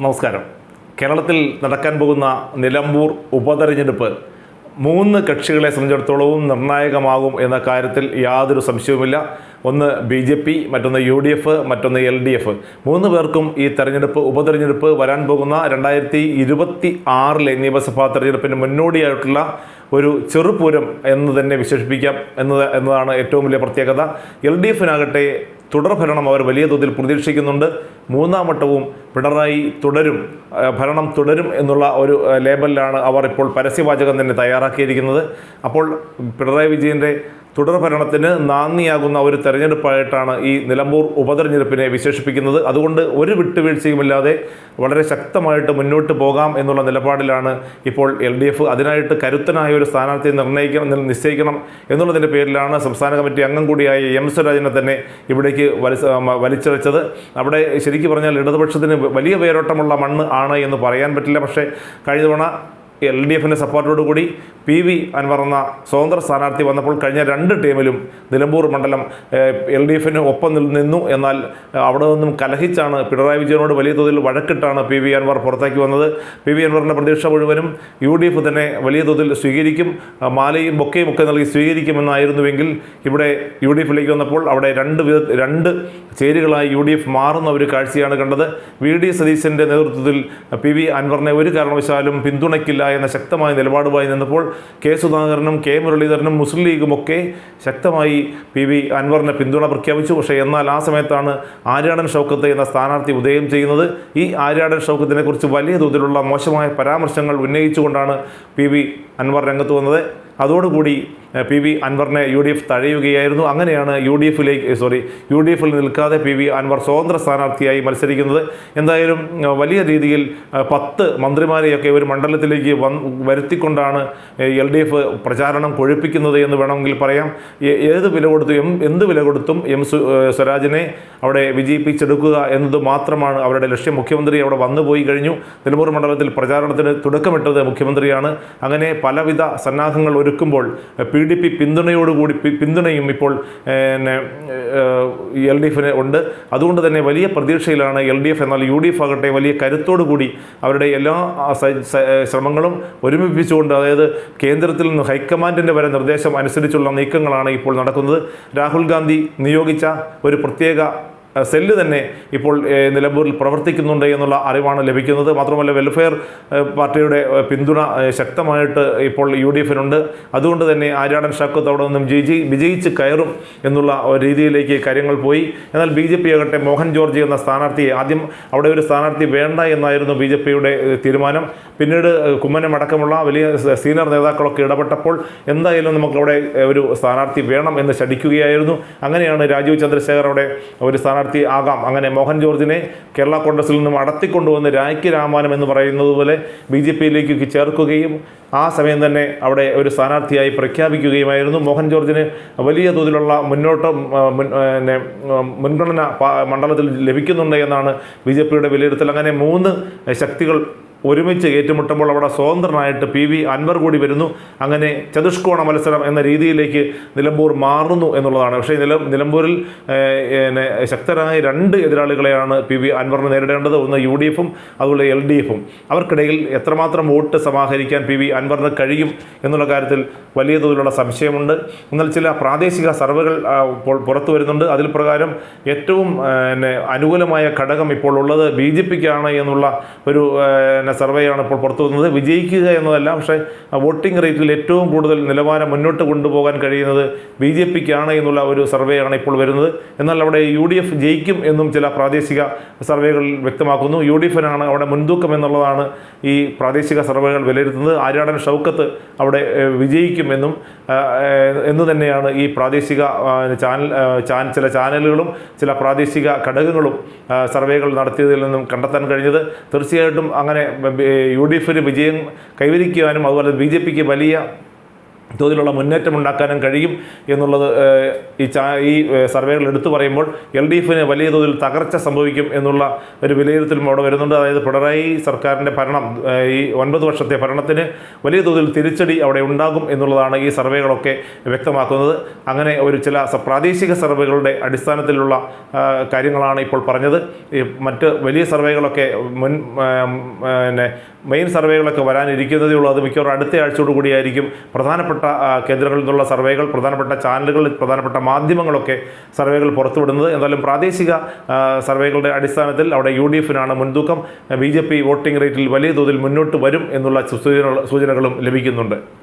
നമസ്കാരം. കേരളത്തിൽ നടക്കാൻ പോകുന്ന നിലമ്പൂർ ഉപതെരഞ്ഞെടുപ്പ് മൂന്ന് കക്ഷികളെ സംബന്ധിച്ചിടത്തോളവും നിർണായകമാകും എന്ന കാര്യത്തിൽ യാതൊരു സംശയവുമില്ല. ഒന്ന് ബി ജെ പി മറ്റൊന്ന് യു ഡി എഫ് മറ്റൊന്ന് എൽ ഡി എഫ്. മൂന്ന് പേർക്കും ഈ തെരഞ്ഞെടുപ്പ് ഉപതെരഞ്ഞെടുപ്പ് വരാൻ പോകുന്ന രണ്ടായിരത്തി ഇരുപത്തി ആറിലെ നിയമസഭാ തെരഞ്ഞെടുപ്പിന് മുന്നോടിയായിട്ടുള്ള ഒരു ചെറുപൂരം എന്ന് തന്നെ വിശേഷിപ്പിക്കാം. എന്നത് എന്നതാണ് ഏറ്റവും വലിയ പ്രത്യേകത. എൽ ഡി എഫിനാകട്ടെ തുടർഭരണം അവർ വലിയ തോതിൽ പ്രതീക്ഷിക്കുന്നുണ്ട്. മൂന്നാം വട്ടവും പിണറായി തുടരും ഭരണം തുടരും എന്നുള്ള ഒരു ലേബലിലാണ് അവർ ഇപ്പോൾ പരസ്യവാചകം തന്നെ തയ്യാറാക്കിയിരിക്കുന്നത്. അപ്പോൾ പിണറായി വിജയന്റെ തുടർഭരണത്തിന് നാന്ദിയാകുന്ന ഒരു തെരഞ്ഞെടുപ്പായിട്ടാണ് ഈ നിലമ്പൂർ ഉപതെരഞ്ഞെടുപ്പിനെ വിശേഷിപ്പിക്കുന്നത്. അതുകൊണ്ട് ഒരു വിട്ടുവീഴ്ചയുമില്ലാതെ വളരെ ശക്തമായിട്ട് മുന്നോട്ട് പോകാം എന്നുള്ള നിലപാടിലാണ് ഇപ്പോൾ എൽ ഡി എഫ്. അതിനായിട്ട് കരുത്തനായ ഒരു സ്ഥാനാർത്ഥിയെ നിർണയിക്കണം നിശ്ചയിക്കണം എന്നുള്ളതിന്റെ പേരിലാണ് സംസ്ഥാന കമ്മിറ്റി അംഗം കൂടിയായ എം സ്വരാജിനെ തന്നെ ഇവിടേക്ക് വലിച്ചിഴച്ചത് അവിടെ ശരിക്കും പറഞ്ഞാൽ ഇടതുപക്ഷത്തിന് വലിയ പേരോട്ടമുള്ള മണ്ണ് ആണ് എന്ന് പറയാൻ പറ്റില്ല. പക്ഷേ കഴിഞ്ഞ തവണ എൽ ഡി എഫിന്റെ സപ്പോർട്ടോടുകൂടി പി വി അൻവർ എന്ന സ്വതന്ത്ര സ്ഥാനാർത്ഥി വന്നപ്പോൾ കഴിഞ്ഞ രണ്ട് ടീമിലും നിലമ്പൂർ മണ്ഡലം എൽ ഡി എഫിന് ഒപ്പം നിന്നു. എന്നാൽ അവിടെ നിന്നും കലഹിച്ചാണ് പിണറായി വിജയനോട് വലിയ തോതിൽ വഴക്കിട്ടാണ് പി വി അൻവർ പുറത്തേക്ക് വന്നത്. പി വി അൻവറിന്റെ പ്രതീക്ഷ മുഴുവനും യു ഡി എഫ് തന്നെ വലിയ തോതിൽ സ്വീകരിക്കും മാലയും ബൊക്കയും ഒക്കെ നൽകി സ്വീകരിക്കുമെന്നായിരുന്നുവെങ്കിൽ ഇവിടെ യു ഡി എഫിലേക്ക് വന്നപ്പോൾ അവിടെ രണ്ട് വിധ രണ്ട് ചേരികളായി യു ഡി എഫ് മാറുന്ന ഒരു കാഴ്ചയാണ് കണ്ടത്. വി ഡി സതീശന്റെ നേതൃത്വത്തിൽ പി വി അൻവറിനെ ഒരു കാരണവശാലും പിന്തുണയ്ക്കില്ല എന്ന ശക്തമായ നിലപാടുമായി നിന്നപ്പോൾ കെ സുധാകരനും കെ മുരളീധരനും മുസ്ലിം ലീഗും ഒക്കെ ശക്തമായി പി വി അൻവറിനെ പിന്തുണ പ്രഖ്യാപിച്ചു. പക്ഷേ എന്നാൽ ആ സമയത്താണ് ആര്യാടൻ ഷൗക്കത്ത് എന്ന സ്ഥാനാർത്ഥി ഉദയം ചെയ്യുന്നത്. ഈ ആര്യാടൻ ഷൗക്കത്തിനെ കുറിച്ച് വലിയ തോതിലുള്ള മോശമായ പരാമർശങ്ങൾ ഉന്നയിച്ചുകൊണ്ടാണ് പി വി അൻവർ രംഗത്ത് വന്നത്. അതോടുകൂടി പി വി അൻവറിനെ യു ഡി എഫ് തഴയുകയായിരുന്നു. അങ്ങനെയാണ് യു ഡി എഫിലേക്ക് സോറി യു ഡി എഫിൽ നിൽക്കാതെ പി വി അൻവർ സ്വതന്ത്ര സ്ഥാനാർത്ഥിയായി മത്സരിക്കുന്നത്. എന്തായാലും വലിയ രീതിയിൽ പത്ത് മന്ത്രിമാരെയൊക്കെ ഒരു മണ്ഡലത്തിലേക്ക് വരുത്തിക്കൊണ്ടാണ് എൽ ഡി എഫ് പ്രചാരണം കൊഴുപ്പിക്കുന്നത് എന്ന് വേണമെങ്കിൽ പറയാം. ഏത് വില കൊടുത്തും എം എന്ത് വില കൊടുത്തും എം സ്വരാജിനെ അവിടെ വിജയിപ്പിച്ചെടുക്കുക എന്നത് മാത്രമാണ് അവരുടെ ലക്ഷ്യം. മുഖ്യമന്ത്രി അവിടെ വന്നു പോയി കഴിഞ്ഞു. നിലമ്പൂർ മണ്ഡലത്തിൽ പ്രചാരണത്തിന് തുടക്കമിട്ടത് മുഖ്യമന്ത്രിയാണ്. അങ്ങനെ പലവിധ സന്നാഹങ്ങൾ ഒരുക്കുമ്പോൾ പി ഡി പി പിന്തുണയോടുകൂടി പിന്തുണയും ഇപ്പോൾ എൽ ഡി എഫിന് ഉണ്ട്. അതുകൊണ്ട് തന്നെ വലിയ പ്രതീക്ഷയിലാണ് എൽ ഡി എഫ് എന്നാൽ യു ഡി എഫ് ആകട്ടെ വലിയ കരുത്തോടു കൂടി അവരുടെ എല്ലാ ശ്രമങ്ങളും ഒരുമിപ്പിച്ചുകൊണ്ട് അതായത് കേന്ദ്രത്തിൽ നിന്ന് ഹൈക്കമാൻഡിന്റെ വരെ നിർദ്ദേശം അനുസരിച്ചുള്ള നീക്കങ്ങളാണ് ഇപ്പോൾ നടക്കുന്നത്. രാഹുൽ ഗാന്ധി നിയോഗിച്ച ഒരു പ്രത്യേക സെല്ല് തന്നെ ഇപ്പോൾ നിലമ്പൂരിൽ പ്രവർത്തിക്കുന്നുണ്ട് എന്നുള്ള അറിവാണ് ലഭിക്കുന്നത്. മാത്രമല്ല വെൽഫെയർ പാർട്ടിയുടെ പിന്തുണ ശക്തമായിട്ട് ഇപ്പോൾ യു ഡി എഫിനുണ്ട് അതുകൊണ്ട് തന്നെ ആര്യാടൻ ഷാക്കത്ത് അവിടെ നിന്നും ജയിച്ചി വിജയിച്ച് കയറും എന്നുള്ള രീതിയിലേക്ക് കാര്യങ്ങൾ പോയി. എന്നാൽ ബി ജെ പി ആകട്ടെ മോഹൻ ജോർജ് എന്ന സ്ഥാനാർത്ഥിയെ ആദ്യം അവിടെ ഒരു സ്ഥാനാർത്ഥി വേണ്ട എന്നായിരുന്നു ബി ജെ പിയുടെ തീരുമാനം. പിന്നീട് കുമ്മനം അടക്കമുള്ള വലിയ സീനിയർ നേതാക്കളൊക്കെ ഇടപെട്ടപ്പോൾ എന്തായാലും നമുക്കവിടെ ഒരു സ്ഥാനാർത്ഥി വേണം എന്ന് ശടിക്കുകയായിരുന്നു അങ്ങനെയാണ് രാജീവ് ചന്ദ്രശേഖർ അവിടെ ഒരു സ്ഥാനാർത്ഥി ആകാം. അങ്ങനെ മോഹൻ ജോർജിനെ കേരള കോൺഗ്രസിൽ നിന്നും അടത്തിക്കൊണ്ടുവന്ന് രാഖി രാമാനം എന്ന് പറയുന്നത് പോലെ ബി ജെ പിയിലേക്ക് ചേർക്കുകയും ആ സമയം തന്നെ അവിടെ ഒരു സ്ഥാനാർത്ഥിയായി പ്രഖ്യാപിക്കുകയുമായിരുന്നു. മോഹൻ ജോർജിന് വലിയ തോതിലുള്ള മുന്നോട്ടം മുൻഗണന മണ്ഡലത്തിൽ ലഭിക്കുന്നുണ്ട് എന്നാണ് ബി ജെ പിയുടെ വിലയിരുത്തൽ. അങ്ങനെ മൂന്ന് ശക്തികൾ ഒരുമിച്ച് ഏറ്റുമുട്ടുമ്പോൾ അവിടെ സ്വതന്ത്രനായിട്ട് പി വി അൻവർ കൂടി വരുന്നു. അങ്ങനെ ചതുഷ്കോണ മത്സരം എന്ന രീതിയിലേക്ക് നിലമ്പൂർ മാറുന്നു എന്നുള്ളതാണ്. പക്ഷേ നില നിലമ്പൂരിൽ ശക്തരായ രണ്ട് എതിരാളികളെയാണ് പി വി അൻവറിന് നേരിടേണ്ടത്. ഒന്ന് യു ഡി എഫും അതുപോലെ എൽ ഡി എഫും. അവർക്കിടയിൽ എത്രമാത്രം വോട്ട് സമാഹരിക്കാൻ പി വി അൻവറിന് കഴിയും എന്നുള്ള കാര്യത്തിൽ വലിയ തോതിലുള്ള സംശയമുണ്ട്. എന്നാൽ ചില പ്രാദേശിക സർവേകൾ ഇപ്പോൾ പുറത്തു വരുന്നുണ്ട്. അതിൽ പ്രകാരം ഏറ്റവും അനുകൂലമായ ഘടകം ഇപ്പോൾ ഉള്ളത് ബി ജെ പിക്കാണ് എന്നുള്ള ഒരു പിന്നെ സർവേയാണ് ഇപ്പോൾ പുറത്തു വന്നത് വിജയിക്കുക എന്നതല്ല പക്ഷേ വോട്ടിംഗ് റേറ്റിൽ ഏറ്റവും കൂടുതൽ നിലവാരം മുന്നോട്ട് കൊണ്ടുപോകാൻ കഴിയുന്നത് ബി ജെ പിക്കാണ് എന്നുള്ള ഒരു സർവേയാണ് ഇപ്പോൾ വരുന്നത്. എന്നാൽ അവിടെ യു ഡി എഫ് ജയിക്കും എന്നും ചില പ്രാദേശിക സർവേകൾ വ്യക്തമാക്കുന്നു. യു ഡി എഫിനാണ് അവിടെ മുൻതൂക്കം എന്നുള്ളതാണ് ഈ പ്രാദേശിക സർവേകൾ വിലയിരുത്തുന്നത്. ആര്യാടൻ ഷൗക്കത്ത് അവിടെ വിജയിക്കും വിജയിക്കുമെന്നും എന്ന് തന്നെയാണ് ഈ പ്രാദേശിക ചാനൽ ചാൻ ചില ചാനലുകളും ചില പ്രാദേശിക ഘടകങ്ങളും സർവേകൾ നടത്തിയതിൽ നിന്നും കണ്ടെത്താൻ കഴിഞ്ഞത്. തീർച്ചയായിട്ടും അങ്ങനെ യു ഡി എഫിന് വിജയം കൈവരിക്കുവാനും അതുപോലെ ബി ജെ പിക്ക് വലിയ തോതിലുള്ള മുന്നേറ്റം ഉണ്ടാക്കാനും കഴിയും എന്നുള്ളത് ഈ ചാ ഈ സർവേകൾ എടുത്തു പറയുമ്പോൾ എൽ ഡി എഫിന് വലിയ തോതിൽ തകർച്ച സംഭവിക്കും എന്നുള്ള ഒരു വിലയിരുത്തലും അവിടെ വരുന്നുണ്ട്. അതായത് പിണറായി സർക്കാരിന്റെ ഭരണം ഈ ഒൻപത് വർഷത്തെ ഭരണത്തിന് വലിയ തോതിൽ തിരിച്ചടി അവിടെ ഉണ്ടാകും എന്നുള്ളതാണ് ഈ സർവേകളൊക്കെ വ്യക്തമാക്കുന്നത്. അങ്ങനെ ഒരു ചില പ്രാദേശിക സർവേകളുടെ അടിസ്ഥാനത്തിലുള്ള കാര്യങ്ങളാണ് ഇപ്പോൾ പറഞ്ഞത്. മറ്റ് വലിയ സർവേകളൊക്കെ മുൻ പിന്നെ മെയിൻ സർവേകളൊക്കെ വരാനിരിക്കുന്നതേ ഉള്ളൂ. അത് മിക്കവാറും അടുത്ത ആഴ്ചയോടുകൂടിയായിരിക്കും പ്രധാനപ്പെട്ട ആ, കേന്ദ്രങ്ങളിൽ നിന്നുള്ള സർവേകൾ പ്രധാനപ്പെട്ട ചാനലുകൾ പ്രധാനപ്പെട്ട മാധ്യമങ്ങളൊക്കെ സർവേകൾ പുറത്തുവിടുന്നത്. എന്തായാലും പ്രാദേശിക സർവേകളുടെ അടിസ്ഥാനത്തിൽ അവിടെ യു ഡി എഫിനാണ് മുൻതൂക്കം. ബി ജെ പി വോട്ടിംഗ് റേറ്റിൽ വലിയ തോതിൽ മുന്നോട്ട് വരും എന്നുള്ള സൂചന സൂചനകളും ലഭിക്കുന്നുണ്ട്.